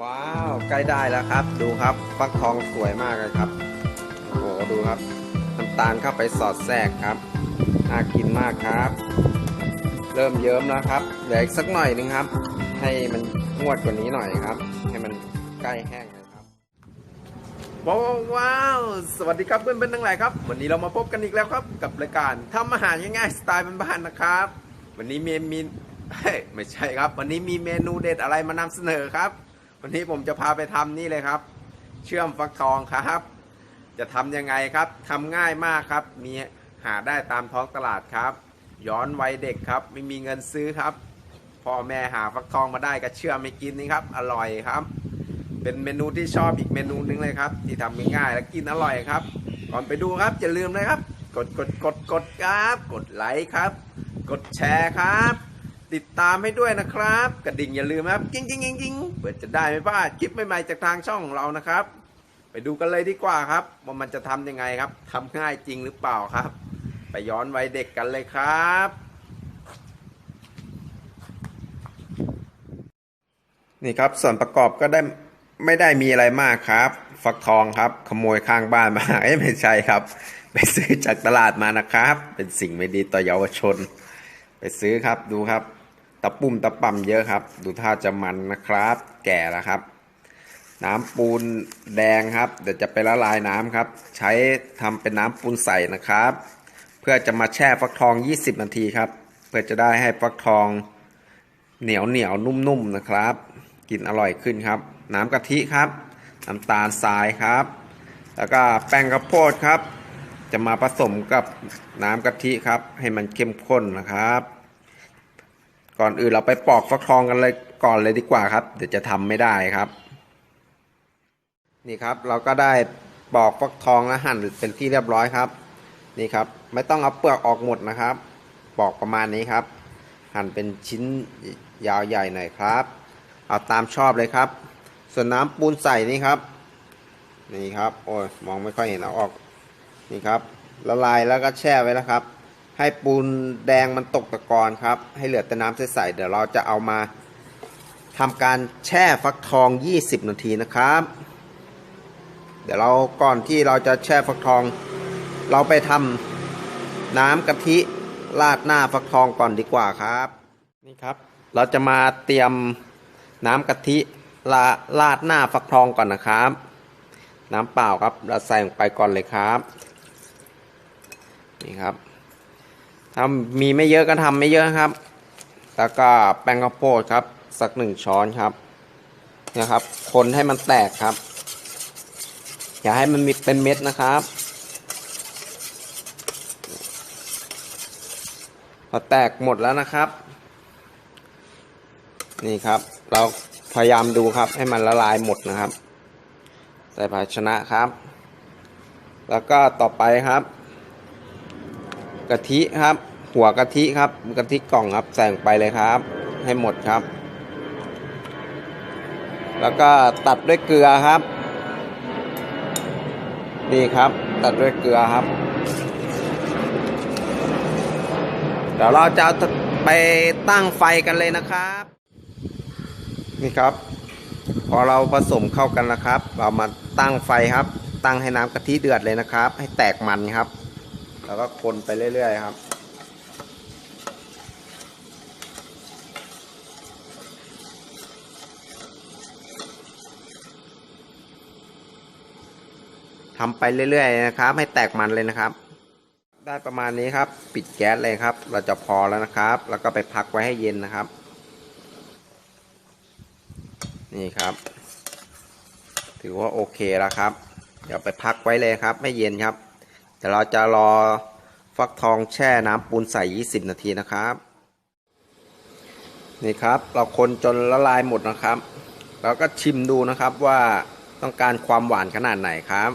ว้าวใกล้ได้แล้วครับ ดูครับฟักทองสวยมากเลยครับโอ้โหดูครับน้ำตาลเข้าไปสอดแทรกครับน่ากินมากครับ เริ่มเยิ้มแล้วครับเหลืออีกสักหน่อยหนึงครับ ให้มันงวดกว่านี้หน่อยครับ ให้มันใกล้แห้งเลยครับว้าวว้าวสวัสดีครับเพื่อนๆทั้งหลายครับ วันนี้เรามาพบกันอีกแล้วครับ กับรายการทำอาหารง่ายๆสไตล์บ้านๆนะครับ วันนี้มีมีเฮ้ยไม่ใช่ครับ วันนี้มีเมนูเด็ดอะไรมานำเสนอครับ วันนี้ผมจะพาไปทำนี่เลยครับ เชื่อมฟักทองครับ จะทำยังไงครับทำง่ายมากครับ มีหาได้ตามท้องตลาดครับ ย้อนวัยเด็กครับ ไม่มีเงินซื้อครับพ่อแม่หาฟักทองมาได้ก็เชื่อไม่กินนี่ครับ อร่อยครับ เป็นเมนูที่ชอบอีกเมนูหนึงเลยครับ ที่ทำง่ายๆและกินอร่อยครับ ก่อนไปดูครับอย่าลืมเลยครับ กดกดกดกดครับ กดไลค์ครับ กดแชร์ครับ ติดตามให้ด้วยนะครับ กระดิ่งอย่าลืมครับกิ้งกิ้งกิ้งกิ้งเพื่อจะได้ไม่พลาดคลิปใหม่ๆจากทางช่องของเรานะครับ ไปดูกันเลยดีกว่าครับ ว่ามันจะทำยังไงครับทำง่ายจริงหรือเปล่าครับ ไปย้อนวัยเด็กกันเลยครับ นี่ครับส่วนประกอบก็ได้ไม่ได้มีอะไรมากครับ ฟักทองครับ ขโมยข้างบ้านมาเอ้ไม่ใช่ครับ ไปซื้อจากตลาดมานะครับ เป็นสิ่งไม่ดีต่อเยาวชน ไปซื้อครับดูครับ ตะปุ่มตะป่ำเยอะครับ ดูท่าจะมันนะครับ แก่แล้วครับ น้ำปูนแดงครับ เดี๋ยวจะไปละลายน้ำครับ ใช้ทำเป็นน้ำปูนใสนะครับ เพื่อจะมาแช่ฟักทอง 20 นาทีครับ เพื่อจะได้ให้ฟักทองเหนียวเหนียวนุ่มๆนะครับ กินอร่อยขึ้นครับ น้ำกะทิครับน้ำตาลทรายครับ แล้วก็แป้งข้าวโพดครับ จะมาผสมกับน้ำกะทิครับ ให้มันเข้มข้นนะครับ ก่อนอื่นเราไปปอกฟักทองกันเลยก่อนเลยดีกว่าครับ เดี๋ยวจะทำไม่ได้ครับ นี่ครับเราก็ได้ปอกฟักทองและหั่นเป็นที่เรียบร้อยครับ นี่ครับ ไม่ต้องเอาเปลือกออกหมดนะครับ ปอกประมาณนี้ครับ หั่นเป็นชิ้นยาวใหญ่หน่อยครับ เอาตามชอบเลยครับ ส่วนน้ำปูนใส่นี่ครับ นี่ครับ โอ้ยมองไม่ค่อยเห็นเอาออก นี่ครับ ละลายแล้วก็แช่ไว้แล้วครับ ให้ปูนแดงมันตกตะกอนครับ ให้เหลือแต่น้ำใสๆเดี๋ยวเราจะเอามาทำการแช่ฟักทอง 20 นาทีนะครับ เดี๋ยวเราก่อนที่เราจะแช่ฟักทอง เราไปทำน้ำกะทิราดหน้าฟักทองก่อนดีกว่าครับนี่ครับ เราจะมาเตรียมน้ำกะทิลาราดหน้าฟักทองก่อนนะครับ น้ำเปล่าครับเราใส่ลงไปก่อนเลยครับ นี่ครับ ถ้ามีไม่เยอะก็ทำไม่เยอะครับ แล้วก็แป้งข้าวโพดครับ สักหนึ่งช้อนครับนะครับ คนให้มันแตกครับ อย่าให้มันมีเป็นเม็ดนะครับพอแตกหมดแล้วนะครับ นี่ครับ เราพยายามดูครับ ให้มันละลายหมดนะครับ ใส่ภาชนะครับ แล้วก็ต่อไปครับ กะทิครับ หัวกะทิครับกะทิกล่องครับใส่ลงไปเลยครับ ให้หมดครับ แล้วก็ตัดด้วยเกลือครับ นี่ครับ ตัดด้วยเกลือครับเดี๋ยวเราจะไปตั้งไฟกันเลยนะครับ นี่ครับ พอเราผสมเข้ากันแล้วครับ เรามาตั้งไฟครับ ตั้งให้น้ำกะทิเดือดเลยนะครับ ให้แตกมันครับ แล้วก็คนไปเรื่อยๆครับ ทำไปเรื่อยๆนะครับ ให้แตกมันเลยนะครับ ได้ประมาณนี้ครับ ปิดแก๊สเลยครับ เราจะพอแล้วนะครับ แล้วก็ไปพักไว้ให้เย็นนะครับ นี่ครับ ถือว่าโอเคแล้วครับ เดี๋ยวไปพักไว้เลยครับให้เย็นครับเดี๋ยวเราจะรอฟักทองแช่น้ำปูนใส่20 นาทีนะครับ นี่ครับ เราคนจนละลายหมดนะครับ เราก็ชิมดูนะครับว่าต้องการความหวานขนาดไหนครับ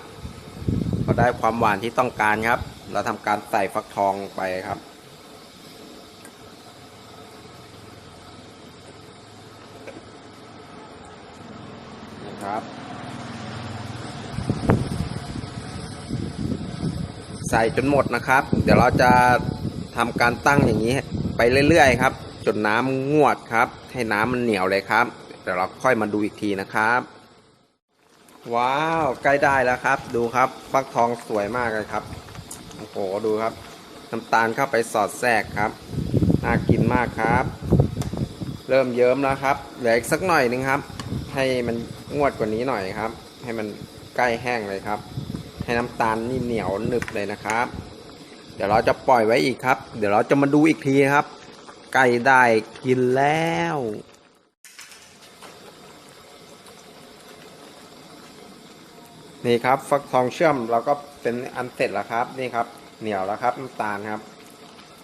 พอได้ความหวานที่ต้องการครับ เราทำการใส่ฟักทองไปครับ นะครับ ใส่จนหมดนะครับ เดี๋ยวเราจะทำการตั้งอย่างนี้ไปเรื่อย ๆ ครับ จนน้ำงวดครับ ให้น้ำมันเหนียวเลยครับ เดี๋ยวเราค่อยมาดูอีกทีนะครับ ว้าวใกล้ได้แล้วครับ ดูครับฟักทองสวยมากเลยครับโอ้โหดูครับน้ำตาลเข้าไปสอดแทรกครับน่ากินมากครับ เริ่มเยิ้มแล้วครับเหลืออีกสักหน่อยหนึงครับ ให้มันงวดกว่านี้หน่อยครับ ให้มันใกล้แห้งเลยครับ ให้น้ำตาลนี่เหนียวหนึบเลยนะครับ เดี๋ยวเราจะปล่อยไว้อีกครับ เดี๋ยวเราจะมาดูอีกทีครับใกล้ได้กินแล้ว นี่ครับฟักทองเชื่อมเราก็เป็นอันเสร็จแล้วครับนี่ครับ เหนียวแล้วครับน้ำตาลครับ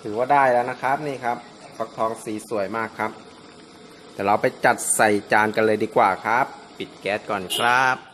ถือว่าได้แล้วนะครับนี่ครับฟักทองสีสวยมากครับแต่เราไปจัดใส่จานกันเลยดีกว่าครับ ปิดแก๊สก่อนครับ